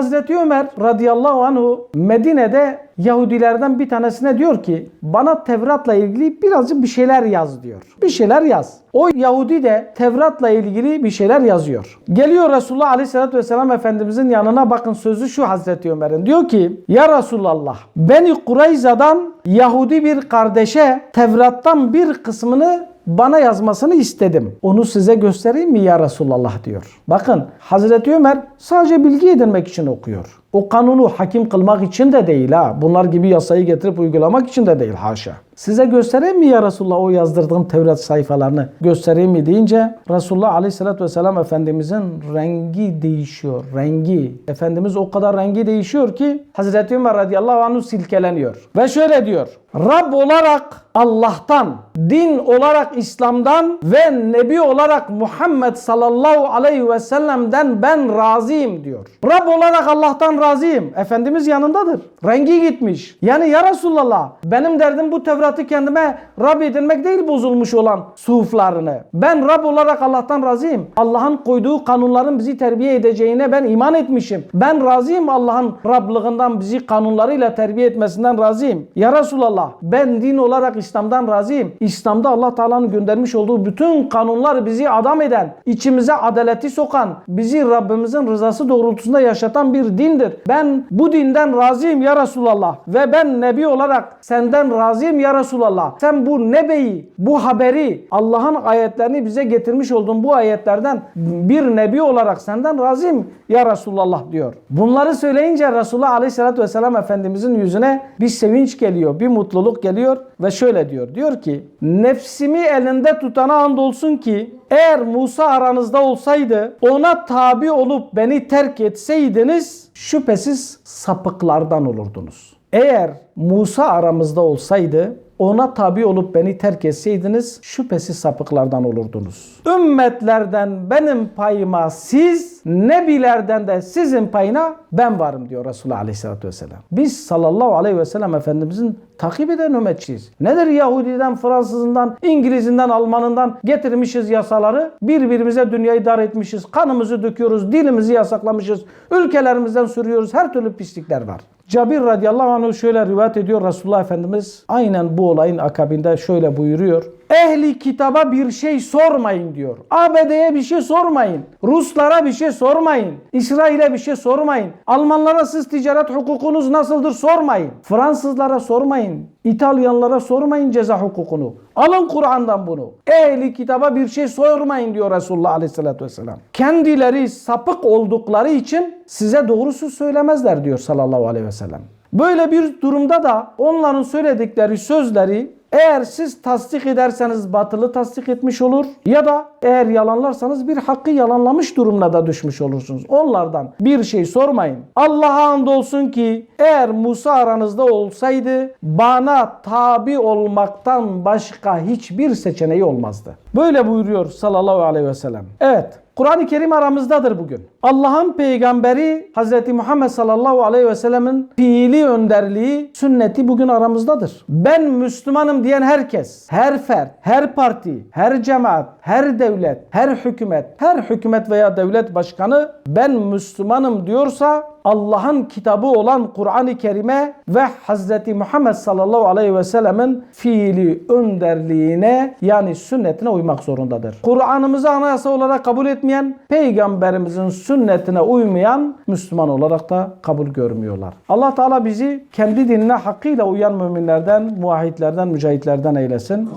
Hazreti Ömer radıyallahu anhu Medine'de Yahudilerden bir tanesine diyor ki bana Tevrat'la ilgili birazcık bir şeyler yaz diyor. Bir şeyler yaz. O Yahudi de Tevrat'la ilgili bir şeyler yazıyor. Geliyor Resulullah Aleyhisselatü Vesselam Efendimizin yanına bakın sözü şu Hazreti Ömer'in. Diyor ki ya Resulallah Beni Kureyza'dan Yahudi bir kardeşe Tevrat'tan bir kısmını bana yazmasını istedim. Onu size göstereyim mi ya Resulallah diyor. Bakın Hazreti Ömer sadece bilgi edinmek için okuyor. O kanunu hakim kılmak için de değil ha. Bunlar gibi yasayı getirip uygulamak için de değil haşa. Size göstereyim mi ya Resulullah o yazdırdığım Tevrat sayfalarını göstereyim mi deyince Resulullah Aleyhisselatü Vesselam Efendimizin rengi değişiyor. Rengi. Efendimiz o kadar rengi değişiyor ki Hazreti Ömer radıyallahu anh silkeleniyor. Ve şöyle diyor. Rab olarak Allah'tan, din olarak İslam'dan ve Nebi olarak Muhammed sallallahu aleyhi ve sellem'den ben razıyım diyor. Rab olarak Allah'tan razıyım. Efendimiz yanındadır. Rengi gitmiş. Yani ya Resulallah benim derdim bu Tevrat'ı kendime Rab edinmek değil bozulmuş olan suflarını. Ben Rab olarak Allah'tan razıyım. Allah'ın koyduğu kanunların bizi terbiye edeceğine ben iman etmişim. Ben razıyım Allah'ın Rablığından bizi kanunlarıyla terbiye etmesinden razıyım. Ya Resulallah ben din olarak İslam'dan razıyım. İslam'da Allah Teala'nın göndermiş olduğu bütün kanunlar bizi adam eden, içimize adaleti sokan, bizi Rabbimizin rızası doğrultusunda yaşatan bir dindir. Ben bu dinden razıyım ya Resulallah ve ben Nebi olarak senden razıyım ya Resulallah. Sen bu nebeyi, bu haberi, Allah'ın ayetlerini bize getirmiş olduğun bu ayetlerden bir Nebi olarak senden razıyım ya Resulallah diyor. Bunları söyleyince Resulullah Aleyhisselatü Vesselam Efendimizin yüzüne bir sevinç geliyor, bir mutluluk geliyor ve şöyle diyor. Diyor ki nefsimi elinde tutana andolsun ki eğer Musa aranızda olsaydı ona tabi olup beni terk etseydiniz şüphesiz sapıklardan olurdunuz. Eğer Musa aramızda olsaydı ona tabi olup beni terk etseydiniz şüphesiz sapıklardan olurdunuz. Ümmetlerden benim payıma siz, nebilerden de sizin payına ben varım diyor Resulullah Aleyhisselatü Vesselam. Biz sallallahu aleyhi ve sellem Efendimizin takip eden ümmetçiyiz. Nedir Yahudiden, Fransızından, İngilizinden, Almanından getirmişiz yasaları. Birbirimize dünyayı dar etmişiz. Kanımızı döküyoruz, dilimizi yasaklamışız. Ülkelerimizden sürüyoruz. Her türlü pislikler var. Cabir radıyallahu anh şöyle rivayet ediyor Resulullah Efendimiz. Aynen bu olayın akabinde şöyle buyuruyor. Ehli kitaba bir şey sormayın diyor. ABD'ye bir şey sormayın. Ruslara bir şey sormayın. İsrail'e bir şey sormayın. Almanlara siz ticaret hukukunuz nasıldır sormayın. Fransızlara sormayın. İtalyanlara sormayın ceza hukukunu. Alın Kur'an'dan bunu. Ehli kitaba bir şey sormayın diyor Resulullah Aleyhisselatü Vesselam. Kendileri sapık oldukları için size doğrusu söylemezler diyor sallallahu aleyhi ve sellem. Böyle bir durumda da onların söyledikleri sözleri eğer siz tasdik ederseniz batılı tasdik etmiş olur ya da eğer yalanlarsanız bir hakkı yalanlamış durumuna da düşmüş olursunuz. Onlardan bir şey sormayın. Allah'a andolsun ki eğer Musa aranızda olsaydı bana tabi olmaktan başka hiçbir seçeneği olmazdı. Böyle buyuruyor sallallahu aleyhi ve sellem. Evet Kur'an-ı Kerim aramızdadır bugün. Allah'ın peygamberi Hz. Muhammed sallallahu aleyhi ve sellemin fiili önderliği, sünneti bugün aramızdadır. Ben Müslümanım diyen herkes, her fert, her parti, her cemaat, her devlet, her hükümet, her hükümet veya devlet başkanı ben Müslümanım diyorsa Allah'ın kitabı olan Kur'an-ı Kerim'e ve Hz. Muhammed sallallahu aleyhi ve sellemin fiili önderliğine yani sünnetine uymak zorundadır. Kur'an'ımızı anayasa olarak kabul etmeyen, peygamberimizin sünnetine uymayan Müslüman olarak da kabul görmüyorlar. Allah Teala bizi kendi dinine hakkıyla uyan müminlerden, muvahhidlerden, mücahitlerden eylesin.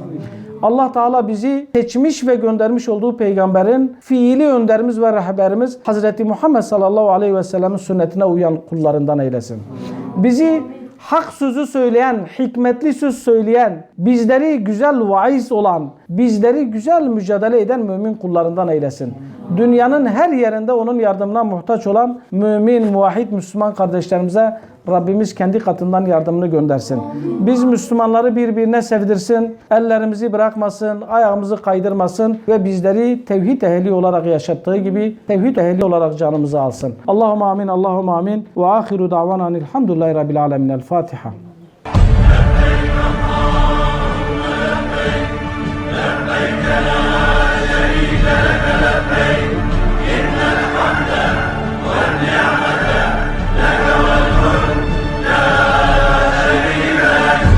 Allah Teala bizi seçmiş ve göndermiş olduğu peygamberin fiili önderimiz ve rehberimiz Hazreti Muhammed sallallahu aleyhi ve sellemin sünnetine uyan kullarından eylesin. Bizi hak sözü söyleyen, hikmetli söz söyleyen, bizleri güzel vaiz olan, bizleri güzel mücadele eden mümin kullarından eylesin. Dünyanın her yerinde onun yardımına muhtaç olan mümin, muvahhid Müslüman kardeşlerimize Rabbimiz kendi katından yardımını göndersin. Biz Müslümanları birbirine sevdirsin, ellerimizi bırakmasın, ayağımızı kaydırmasın ve bizleri tevhid ehli olarak yaşattığı gibi tevhid ehli olarak canımızı alsın. Allahümme amin, Allahümme amin. Ve ahiru davana elhamdülillahi rabbil alemin. El Fatiha. Kala Kala